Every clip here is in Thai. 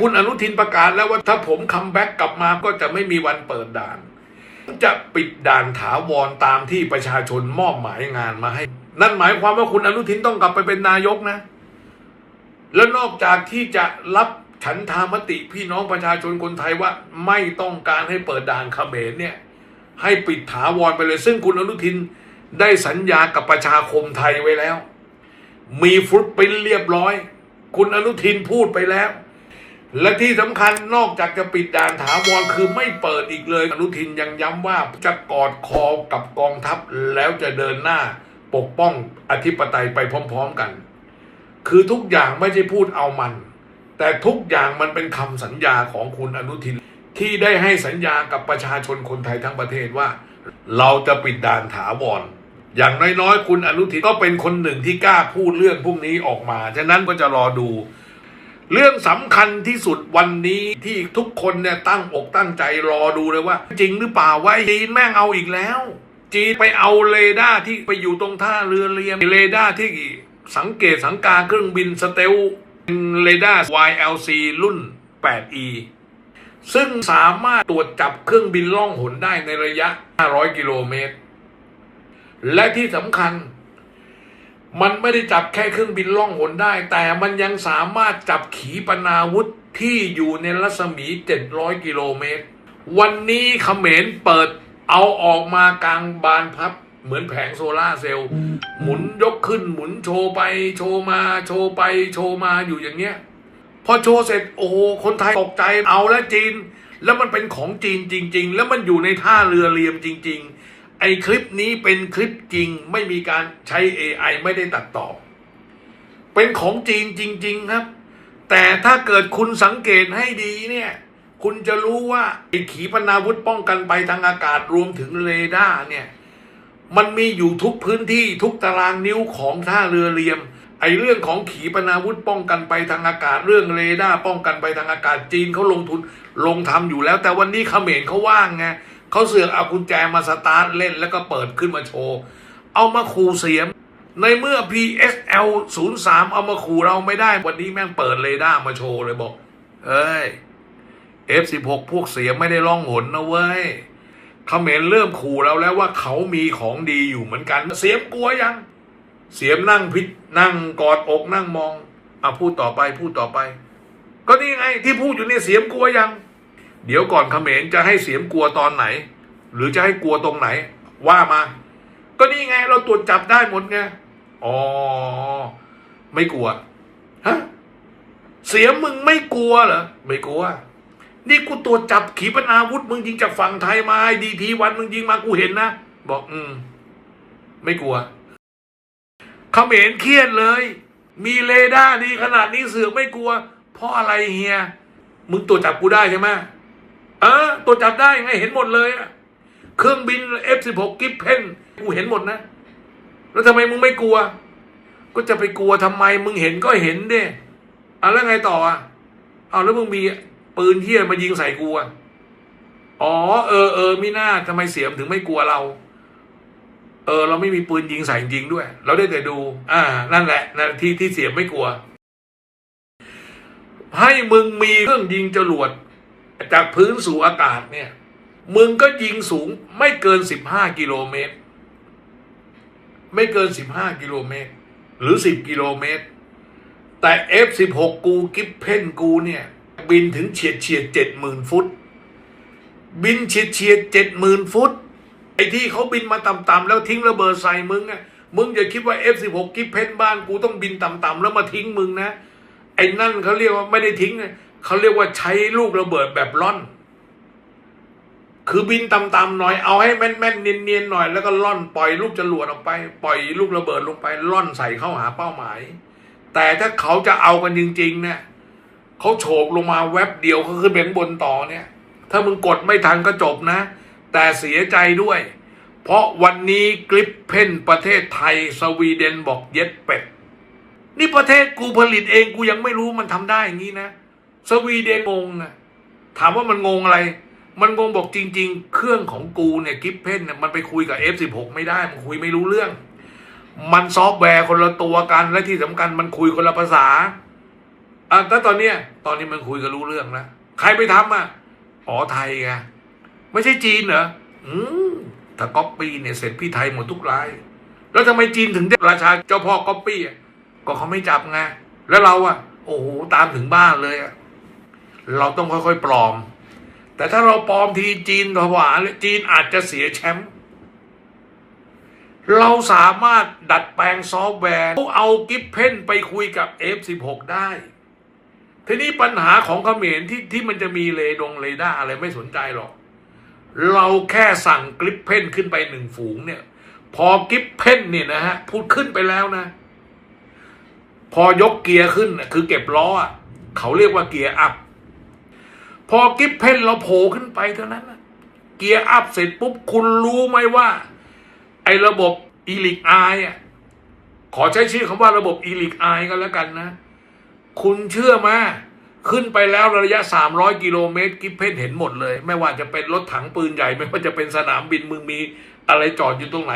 คุณอนุทินประกาศแล้วว่าถ้าผมคัมแบ็กกลับมาก็จะไม่มีวันเปิดด่าน จะปิดด่านถาวรตามที่ประชาชนมอบหมายงานมาให้ นั่นหมายความว่าคุณอนุทินต้องกลับไปเป็นนายกนะ แล้วนอกจากที่จะรับฉันทามติพี่น้องประชาชนคนไทยว่าไม่ต้องการให้เปิดด่านเขมรเนี่ย ให้ปิดถาวรไปเลย ซึ่งคุณอนุทินได้สัญญากับประชาคมไทยไว้แล้ว มีฟุตปริ้นเรียบร้อย คุณอนุทินพูดไปแล้ว และที่สำคัญนอกจากจะปิดด่านถาวรคือไม่เปิดอีกเลย อนุทินยังย้ำว่าจะกอดคอกับกองทัพแล้วจะเดินหน้าปกป้องอธิปไตยไปพร้อม ๆกัน คือทุกอย่างไม่ใช่พูดเอามัน แต่ทุกอย่างมันเป็นคำสัญญาของคุณอนุทิน ที่ได้ให้สัญญากับประชาชนคนไทยทั้งประเทศว่า เราจะปิดด่านถาวรอย่างน้อยๆ คุณอนุทินก็เป็นคนหนึ่งที่กล้าพูดเรื่องพวกนี้ออกมา ฉะนั้นก็จะรอดู เรื่องสำคัญที่สุดวันนี้ที่ทุกคนเนี่ยตั้งอกตั้งใจรอดูเลยว่า จริงหรือเปล่าว่าจีนแม่งเอาอีกแล้ว จีนไปเอาเรดาร์ที่ไปอยู่ตรงท่าเรือเรียมเรดาร์ที่สังเกตสังกาเครื่องบินสเตลเป็นเรดาร์ YLC รุ่น 8E ซึ่งสามารถตรวจจับเครื่องบินล่องหนได้ในระยะ 500 กิโลเมตร และที่สำคัญ มันไม่ได้จับแค่เครื่องบินล่องหนได้ แต่มันยังสามารถจับขีปนาวุธที่อยู่ในรัศมี 700 กิโลเมตร วันนี้เขมรเปิดเอาออกมากลางบานพับ เหมือนแผงโซลาเซลล์ หมุนยกขึ้นหมุนโชว์ไปโชว์มาโชว์ไปโชว์มาอยู่อย่างเงี้ย พอโชว์เสร็จโอ้คนไทยตกใจเอาแล้วจีน แล้วมันเป็นของจีนจริง ๆ แล้วมันอยู่ในท่าเรือเรียมจริง ๆ ไอคลิปนี้เป็นคลิปจริงไม่มีการใช้ AI ไม่ได้ตัดต่อ เป็นของจีนจริง ๆ ครับ แต่ถ้าเกิดคุณสังเกตให้ดีเนี่ย คุณจะรู้ว่าไอขีปนาวุธป้องกันไปทางอากาศรวมถึงเรดาร์เนี่ย มันมีอยู่ทุกพื้นที่ทุกตารางนิ้วของท่าเรือเรียม ไอเรื่องของขีปนาวุธป้องกันไปทางอากาศเรื่องเรดาร์ป้องกันไปทางอากาศจีนเขาลงทุนลงทำอยู่แล้ว แต่วันนี้เขมรเขาว่างไง เขาเสือกเอากุญแจมาสตาร์ทเล่นแล้วก็เปิดขึ้นมาโชว์ เอามาขู่เสียม ในเมื่อ PSL 0 3 เอามาขู่เราไม่ได้ วันนี้แม่งเปิดเรดาร์มาโชว์เลยบอก เอ้ย F16 พวกเสียมไม่ได้ล่องหนนะเว้ยเขมรเริ่มขู่เราแล้วว่าเขามีของดีอยู่เหมือนกัน เสียมกลัวยัง เสียมนั่งพิษนั่งกอดอกนั่งมองอะพูดต่อไปพูดต่อไป ก็นี่ไงที่พูดอยู่เนี่ยเสียมกลัวยัง เดี๋ยวก่อนเขมรจะให้เสียมกลัวตอนไหน หรือจะให้กลัวตรงไหน ว่ามา ก็นี่ไงเราตรวจจับได้หมดไงอ๋อไม่กลัวฮะเสียมมึงไม่กลัวเหรอไม่กลัว นี่กูตรวจจับขีปนาวุธมึงยิงจากฝั่งไทยมาดีทีวันมึงยิงมากูเห็นนะบอกอืมไม่กลัวเขมรเครียดเลย มีเรดาดีขนาดนี้เสือกไม่กลัว เพราะอะไรเฮีย มึงตรวจจับกูได้ใช่ไหม เออตรวจับได้ไงเห็นหมดเลยอะเครื่องบิน F16 กิฟเพนกูเห็นหมดนะ แล้วทำไมมึงไม่กลัว ก็จะไปกลัวทำไมมึงเห็นก็เห็นเด้เอาแล้วไงต่ออะเอาแล้วมึงมีปืนเที่ยมายิงใส่กูอะอ๋อเออเออมิน่าทำไมเสียมถึงไม่กลัวเรา เออ เราไม่มีปืนยิงใส่จริงด้วย เราได้แต่ดู อ่า นั่นแหละนะที่ที่เสียมไม่กลัว ให้มึงมีเครื่องยิงจรวด จากพื้นสู่อากาศเนี่ย มึงก็ยิงสูงไม่เกินสิบห้ากิโลเมตร ไม่เกินสิบห้ากิโลเมตร หรือสิบกิโลเมตร แต่ F16 กูกิฟเพนกูเนี่ย บินถึงเฉียดเฉียดเจ็ดหมื่นฟุต บินเฉียดเฉียดเจ็ดหมื่นฟุต ไอ้ที่เขาบินมาต่ำๆแล้วทิ้งระเบิดใส่มึงอะมึงอย่าคิดว่า F16 กิฟเพนบ้านกูต้องบินต่ำๆแล้วมาทิ้งมึงนะไอ้นั่นเขาเรียกว่าไม่ได้ทิ้งนะ เขาเรียกว่าใช้ลูกระเบิดแบบล่อน คือบินต่ำๆหน่อยเอาให้แม่นๆเนียนๆหน่อยแล้วก็ล่อนปล่อยลูกจรวดออกไป ปล่อยลูกระเบิดลงไปล่อนใส่เข้าหาเป้าหมาย แต่ถ้าเขาจะเอากันจริงๆเนี่ยเขาโฉบลงมาแวบเดียวเขาขึ้นไปข้างบนต่อเนี่ย ถ้ามึงกดไม่ทันก็จบนะ แต่เสียใจด้วย เพราะวันนี้กริปเพนประเทศไทยสวีเดนบอกเย็ดเป็ดนี่ประเทศกูผลิตเองกูยังไม่รู้มันทำได้อย่างนี้นะ สวีเดนงงอะถามว่ามันงงอะไร มันงงบอกจริง ๆ เครื่องของกูเนี่ยกิฟเพนเนี่ยมันไปคุยกับ F16 ไม่ได้ มันคุยไม่รู้เรื่อง มันซอฟต์แวร์คนละตัวกันและที่สำคัญมันคุยคนละภาษาอะแต่ตอนเนี้ยตอนนี้มันคุยกันรู้เรื่องแล้วใครไปทำอะอ๋อไทยไงไม่ใช่จีนเหรออืมถ้าก๊อปปี้เนี่ยเสร็จพี่ไทยหมดทุกราย แล้วทำไมจีนถึงได้ราชาเจ้าพ่อก๊อปปี้อะก็เขาไม่จับไงแล้วเราอะ โอ้โหตามถึงบ้านเลยอะ เราต้องค่อยๆปลอม แต่ถ้าเราปลอมทีจีนถวาเลยจีนอาจจะเสียแชมป์เราสามารถดัดแปลงซอฟต์แวร์เอากิฟเพนไปคุยกับ F16 ได้ ทีนี้ปัญหาของเขมรที่ที่มันจะมีเลดงเรดาร์อะไรไม่สนใจหรอก เราแค่สั่งกิฟเพนขึ้นไปหนึ่งฝูงเนี่ย พอกิฟเพนเนี่ยนะฮะ พูดขึ้นไปแล้วนะ พอยกเกียร์ขึ้นคือเก็บล้อเขาเรียกว่าเกียร์อัพ พอกิฟเพนเราโผล่ขึ้นไปเท่านั้นนะเกียร์อัพเสร็จปุ๊บ คุณรู้ไหมว่า ไอ้ระบบอีลิกไออะขอใช้ชื่อคำว่าระบบอีลิกไอก็แล้วกันนะ คุณเชื่อมาขึ้นไปแล้วระยะ 300 กิโลเมตร กิฟเพนเห็นหมดเลย ไม่ว่าจะเป็นรถถังปืนใหญ่ ไม่ว่าจะเป็นสนามบินมึงมีอะไรจอดอยู่ตรงไหน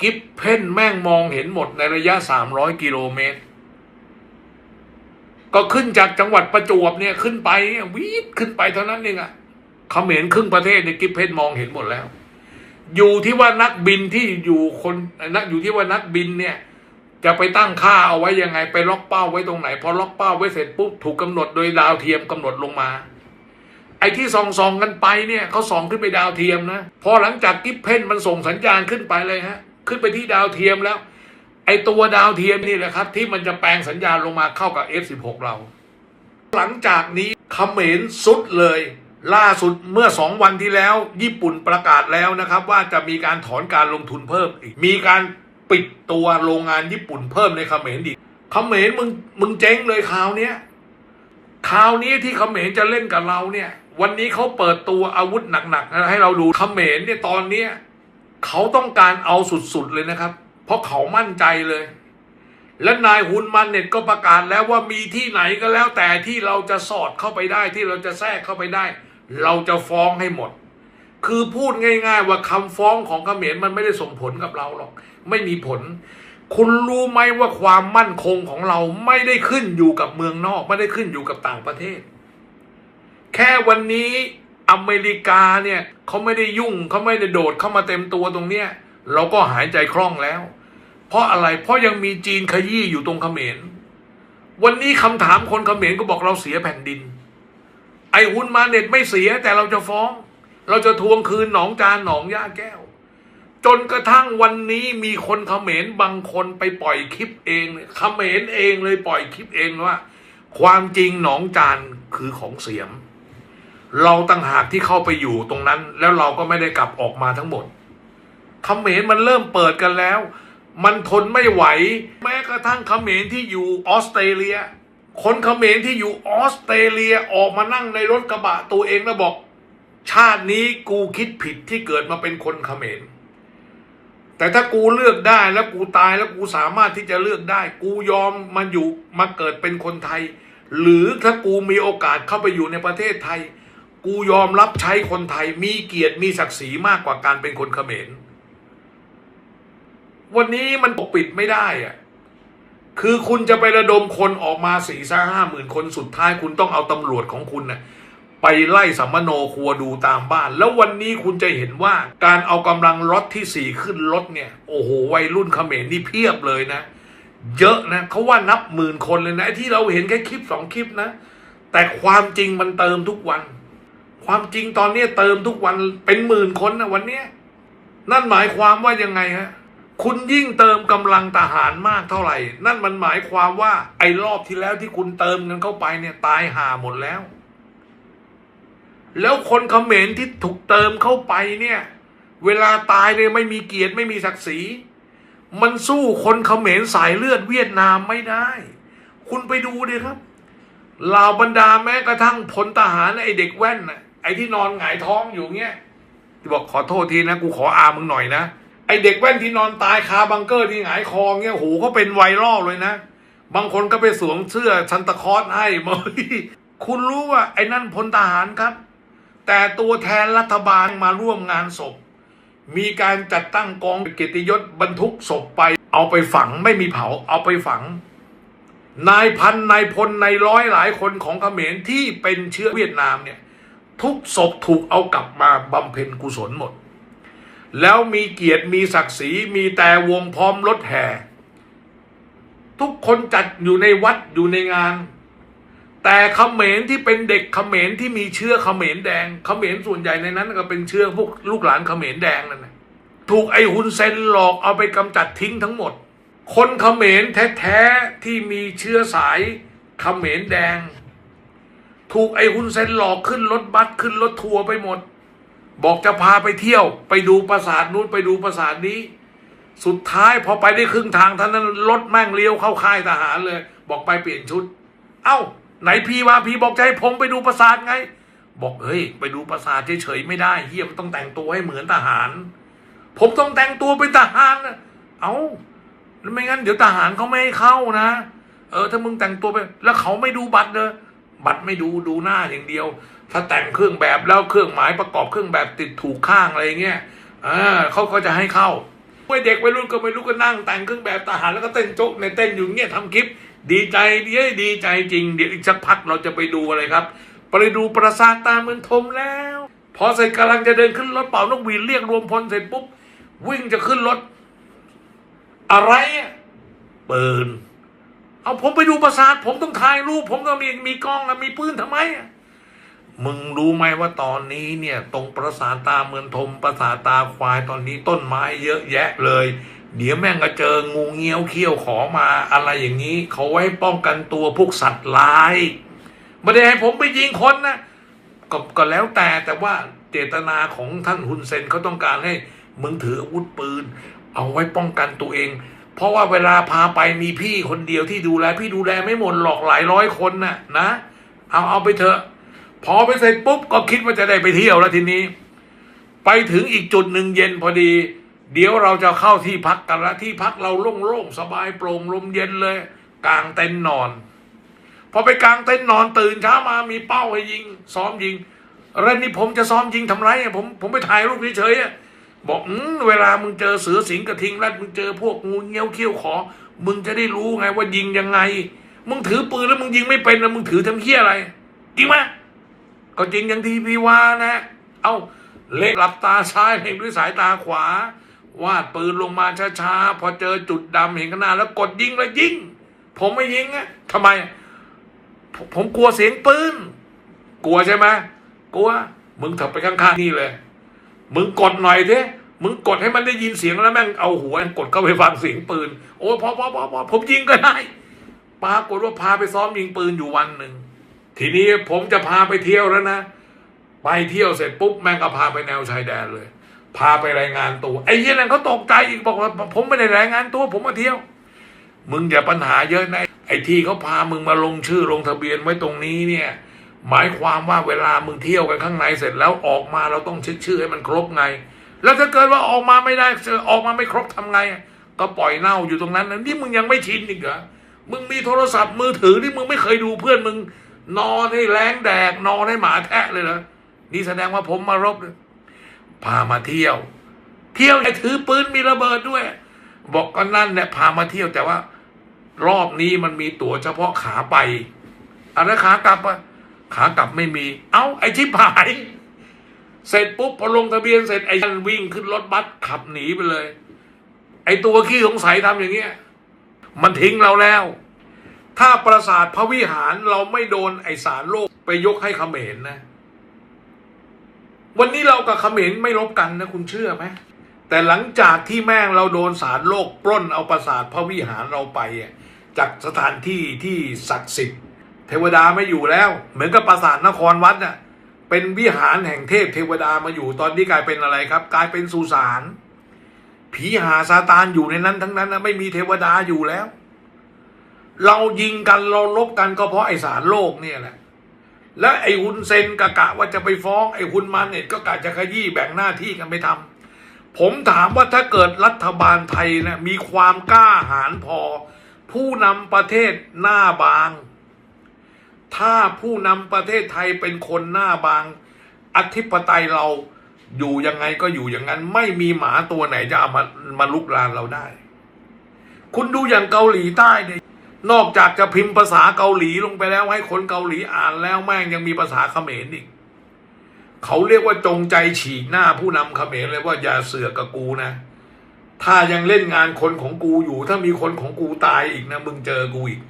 กิฟเพนแม่งมองเห็นหมดในระยะ 300 กิโลเมตร ก็ขึ้นจากจังหวัดประจวบเนี่ยขึ้นไปเนี่ยวีดขึ้นไปเท่านั้นเองอะเขมรครึ่งประเทศเนี่ยกิฟเพนมองเห็นหมดแล้ว อยู่ที่ว่านักบินที่อยู่คนนักอยู่ที่ว่านักบินเนี่ย จะไปตั้งค่าเอาไว้ยังไงไปล็อกเป้าไว้ตรงไหนพอล็อกเป้าไว้เสร็จปุ๊บถูกกำหนดโดยดาวเทียมกำหนดลงมา ไอ้ที่ส่องส่องกันไปเนี่ยเขาส่องขึ้นไปดาวเทียมนะพอหลังจากกิฟเพนมันส่งสัญญาณขึ้นไปเลยฮะ ขึ้นไปที่ดาวเทียมแล้ว ไอตัวดาวเทียมนี่แหละครับ ที่มันจะแปลงสัญญาณลงมาเข้ากับ F16 เรา หลังจากนี้เขมรสุดเลย ล่าสุดเมื่อสองวันที่แล้ว ญี่ปุ่นประกาศแล้วนะครับ ว่าจะมีการถอนการลงทุนเพิ่มอีก มีการปิดตัวโรงงานญี่ปุ่นเพิ่มในเขมรอีกเขมรมึงมึงเจ๊งเลยคราวเนี้ยคราวนี้ที่เขมรจะเล่นกับเราเนี่ย วันนี้เขาเปิดตัวอาวุธหนักๆให้เราดูเขมรเนี่ยตอนเนี้ยเขาต้องการเอาสุดๆเลยนะครับ เพราะเขามั่นใจเลย และนายฮุนมันเน็ตก็ประกาศแล้วว่ามีที่ไหนก็แล้ว แต่ที่เราจะสอดเข้าไปได้ที่เราจะแทรกเข้าไปได้ เราจะฟ้องให้หมด คือพูดง่าย ๆ ว่าคำฟ้องของเขมรมันไม่ได้ส่งผลกับเราหรอก ไม่มีผล คุณรู้ไหมว่าความมั่นคงของเราไม่ได้ขึ้นอยู่กับเมืองนอก ไม่ได้ขึ้นอยู่กับต่างประเทศ แค่วันนี้อเมริกาเนี่ยเขาไม่ได้ยุ่งเขาไม่ได้โดดเข้ามาเต็มตัวตรงเนี้ย เราก็หายใจคล่องแล้ว เพราะอะไรเพราะยังมีจีนขยี้อยู่ตรงเขมร วันนี้คำถามคนเขมรก็บอกเราเสียแผ่นดิน ไอ้ฮุนมาเน็ตไม่เสียแต่เราจะฟ้อง เราจะทวงคืนหนองจานหนองย่าแก้ว จนกระทั่งวันนี้มีคนเขมรบางคนไปปล่อยคลิปเองเนี่ยเขมรเองเลยปล่อยคลิปเองว่า ความจริงหนองจานคือของเสียมเราตั้งหากที่เข้าไปอยู่ตรงนั้น แล้วเราก็ไม่ได้กลับออกมาทั้งหมด เขมรมันเริ่มเปิดกันแล้ว มันทนไม่ไหว แม้กระทั่งเขมรที่อยู่ออสเตรเลีย คนเขมรที่อยู่ออสเตรเลียออกมานั่งในรถกระบะตัวเองแล้วบอก ชาตินี้กูคิดผิดที่เกิดมาเป็นคนเขมรแต่ถ้ากูเลือกได้แล้วกูตายแล้วกูสามารถที่จะเลือกได้ กูยอมมาอยู่มาเกิดเป็นคนไทย หรือถ้ากูมีโอกาสเข้าไปอยู่ในประเทศไทย กูยอมรับใช้คนไทยมีเกียรติมีศักดิ์ศรีมากกว่าการเป็นคนเขมร วันนี้มันปกปิดไม่ได้อะคือคุณจะไประดมคนออกมาสี่สห้าหมื่นคนสุดท้ายคุณต้องเอาตำรวจของคุณนะไปไล่สัมมโนครัวดูตามบ้าน แล้ววันนี้คุณจะเห็นว่าการเอากำลังรถที่สี่ขึ้นรถเนี่ย โอ้โหวัยรุ่นเขมรนี่เพียบเลยนะ เยอะนะเขาว่านับหมื่นคนเลยนะที่เราเห็นแค่คลิปสองคลิปนะ แต่ความจริงมันเติมทุกวัน ความจริงตอนนี้เติมทุกวันเป็นหมื่นคนนะวันนี้นั่นหมายความว่ายังไงฮะ คุณยิ่งเติมกำลังทหารมากเท่าไหร่ นั่นมันหมายความว่า ไอ้รอบที่แล้วที่คุณเติมเงินเข้าไปเนี่ยตายห่าหมดแล้ว แล้วคนเขมรที่ถูกเติมเข้าไปเนี่ย เวลาตายเนี่ยไม่มีเกียรติไม่มีศักดิ์ศรี มันสู้คนเขมรสายเลือดเวียดนามไม่ได้ คุณไปดูดิครับเหล่าบรรดาแม้กระทั่งพลทหารไอ้เด็กแว่นไอ้ที่นอนหงายท้องอยู่เงี้ยที่บอกขอโทษทีนะกูขออามึงหน่อยนะ ไอเด็กแว่นที่นอนตายคาบังเกอร์ที่หงายคอเงี้ยโหเขาเป็นไวรัลเลยนะ บางคนก็ไปสวมเสื้อซันตาคอสให้มยคุณรู้ว่าไอ้นั่นพลทหารครับ แต่ตัวแทนรัฐบาลมาร่วมงานศพ มีการจัดตั้งกองเกียรติยศบรรทุกศพไป เอาไปฝังไม่มีเผาเอาไปฝัง นายพันนายพลนายร้อยหลายคนของเขมรที่เป็นเชื้อเวียดนามเนี่ย ทุกศพถูกเอากลับมาบำเพ็ญกุศลหมด แล้วมีเกียรติมีศักดิ์ศรีมีแต่วงพร้อมรถแห่ ทุกคนจัดอยู่ในวัดอยู่ในงาน แต่เขมรที่เป็นเด็กเขมรที่มีเชื้อเขมรแดงเขมรส่วนใหญ่ในนั้น ก็เป็นเชื้อพวกลูกหลานเขมรแดงนั่นนะถูกไอ้ฮุนเซนหลอกเอาไปกำจัดทิ้งทั้งหมด คนเขมรแท้ๆที่มีเชื้อสายเขมรแดง ถูกไอ้ฮุนเซนหลอกขึ้นรถบัสขึ้นรถทัวร์ไปหมด บอกจะพาไปเที่ยว ไปดูปราสาทนู้นไปดูปราสาทนี้ สุดท้ายพอไปได้ครึ่งทางท่านนั้นรถแม่งเลี้ยวเข้าค่ายทหารเลย บอกไปเปลี่ยนชุด เอ้า ไหนพี่ว่าพี่บอกจะให้ผมไปดูปราสาทไง บอกเฮ้ย ไปดูปราสาทเฉยๆไม่ได้เฮียมต้องแต่งตัวให้เหมือนทหาร ผมต้องแต่งตัวเป็นทหารนะเอ้าแล้วไม่งั้นเดี๋ยวทหารเขาไม่ให้เข้านะ เออถ้ามึงแต่งตัวไป แล้วเขาไม่ดูบัตรเลยบัตรไม่ดูดูหน้าอย่างเดียว ถ้าแต่งเครื่องแบบแล้วเครื่องหมายประกอบเครื่องแบบติดถูกข้างอะไรเงี้ยอ่าเขาก็จะให้เข้าไว้เด็กวัยรุ่นก็ไม่รู้ก็นั่งแต่งเครื่องแบบทหารแล้วก็เต้นโจ๊กในเต้นอยู่เงี้ยทำคลิป ดีใจดีดีใจจริง เดี๋ยวอีกสักพักเราจะไปดูอะไรครับไปดูปราสาทตาเมืองทมแล้ว พอเสร็จกำลังจะเดินขึ้นรถเป่านกหวีดเรียกรวมพลเสร็จปุ๊บวิ่งจะขึ้นรถ อะไรปืนเอาผมไปดูปราสาท ผมต้องถ่ายรูป ผมต้องมีมีกล้องมีปืนทำไมอะ มึงรู้ไหมว่าตอนนี้เนี่ย ตรงปราสาตาเมืองทมปราสาตาควายตอนนี้ต้นไม้เยอะแยะเลย เดี๋ยวแม่งก็เจองูเงี้ยวเขี้ยวขอมาอะไรอย่างนี้ เขาไว้ป้องกันตัวพวกสัตว์ร้ายไม่ได้ให้ผมไปยิงคนนะกก็แล้วแต่แต่ว่าเจตนาของท่านฮุนเซนเขาต้องการให้มึงถืออาวุธปืน เอาไว้ป้องกันตัวเอง เพราะว่าเวลาพาไปมีพี่คนเดียวที่ดูแล พี่ดูแลไม่หมดหรอกหลายร้อยคนน่ะนะ เอาเอาไปเถอะ พอไปเสร็จปุ๊บก็คิดว่าจะได้ไปเที่ยวแล้วทีนี้ ไปถึงอีกจุดหนึ่งเย็นพอดี เดี๋ยวเราจะเข้าที่พักกันละที่พักเราโล่งๆสบายโปร่งลมเย็นเลย กลางเต็นท์นอน พอไปกลางเต็นท์นอนตื่นเช้ามามีเป้าให้ยิง ซ้อมยิงอะไรนี่ผมจะซ้อมยิงทำไรอะผมผมไปถ่ายรูปเฉยๆอะบอกอืเวลามึงเจอเสือสิงกระทิงแล้วมึงเจอพวกงูเงี้ยวเขี้ยวขอ มึงจะได้รู้ไงว่ายิงยังไง มึงถือปืนแล้วมึงยิงไม่เป็นนะมึงถือทำเหี้ยอะไรจริงไหม ก็จริงอย่างที่พี่ว่านะ เอ้าเล็กหลับตาซ้ายเล็งด้วยสายตาขวา วาดปืนลงมาช้าๆ พอเจอจุดดำเห็นข้างหน้าแล้วกดยิงแล้วยิง ผมไม่ยิงอะทำไมผมผมกลัวเสียงปืน กลัวใช่ไหมกลัว มึงถับไปข้างๆนี่เลย มึงกดหน่อยเถอะมึงกดให้มันได้ยินเสียงแล้วแม่งเอาหัวกดเข้าไปฟังเสียงปืน โอ้ยพอพอพอพอผมยิงก็ได้ปรากฏว่าพาไปซ้อมยิงปืนอยู่วันหนึ่ง ทีนี้ผมจะพาไปเที่ยวแล้วนะ ไปเที่ยวเสร็จปุ๊บแม่งก็พาไปแนวชายแดนเลย พาไปรายงานตัว ไอ้เหี้ยนั่นเขาตกใจอีกบอกว่า ผมไม่ได้รายงานตัว ผมมาเที่ยว มึงอย่าปัญหาเยอะนะไอ้ที่เขาพามึงมาลงชื่อลงทะเบียนไว้ตรงนี้เนี่ย หมายความว่าเวลามึงเที่ยวกันข้างในเสร็จแล้วออกมาเราต้องเช็คชื่อให้มันครบไง แล้วถ้าเกิดว่าออกมาไม่ได้เจอออกมาไม่ครบทำไง ก็ปล่อยเน่าอยู่ตรงนั้นนะนี่มึงยังไม่ชินอีกเหรอมึงมีโทรศัพท์มือถือที่มึงไม่เคยดูเพื่อนมึง นอนให้แรงแดก นอนให้หมาแทะเลยเหรอนี่แสดงว่าผมมารบเลยพามาเที่ยว เที่ยวไอ้ถือปืนมีระเบิดด้วย บอกก็นั่นเนี่ยพามาเที่ยวแต่ว่า รอบนี้มันมีตั๋วเฉพาะขาไปอันนั้นขากลับอะขากลับไม่มี เอ้าไอ้ชิบหาย เสร็จปุ๊บพอลงทะเบียนเสร็จไอ้ยันวิ่งขึ้นรถบัสขับหนีไปเลย ไอ้ตัวขี้สงสัยทำอย่างเงี้ย มันทิ้งเราแล้ว ถ้าปราสาทพระวิหารเราไม่โดนไอสารโลกไปยกให้เขมรนะ วันนี้เรากับเขมรไม่ลบกันนะคุณเชื่อไหมแต่หลังจากที่แม่งเราโดนสารโลกปล้นเอาปราสาทพระวิหารเราไปจากสถานที่ที่ศักดิ์สิทธิ์เทวดาไม่อยู่แล้ว เหมือนกับปราสาทนครวัดน่ะเป็นวิหารแห่งเทพเทวดามาอยู่ตอนนี้กลายเป็นอะไรครับ กลายเป็นสุสานผีหาซาตานอยู่ในนั้นทั้งนั้นนะไม่มีเทวดาอยู่แล้ว เรายิงกันเราลบกันก็เพราะไอสารโลกเนี่ยแหละ และไอฮุนเซนกะกะว่าจะไปฟ้องไอฮุนมันเนี่ยก็กะจะขยี้แบ่งหน้าที่กันไปทำผมถามว่าถ้าเกิดรัฐบาลไทยนะมีความกล้าหาญพอ ผู้นำประเทศหน้าบาง ถ้าผู้นำประเทศไทยเป็นคนหน้าบาง อธิปไตยเราอยู่ยังไงก็อยู่อย่างนั้น ไม่มีหมาตัวไหนจะเอามามาลุกลานเราได้ คุณดูอย่างเกาหลีใต้เนี่ย นอกจากจะพิมพ์ภาษาเกาหลีลงไปแล้วให้คนเกาหลีอ่านแล้วแม่งยังมีภาษาเขมรอีกเขาเรียกว่าจงใจฉีกหน้าผู้นำเขมรเลยว่าอย่าเสือกกับกูนะ ถ้ายังเล่นงานคนของกูอยู่ ถ้ามีคนของกูตายอีกนะมึงเจอกูอีก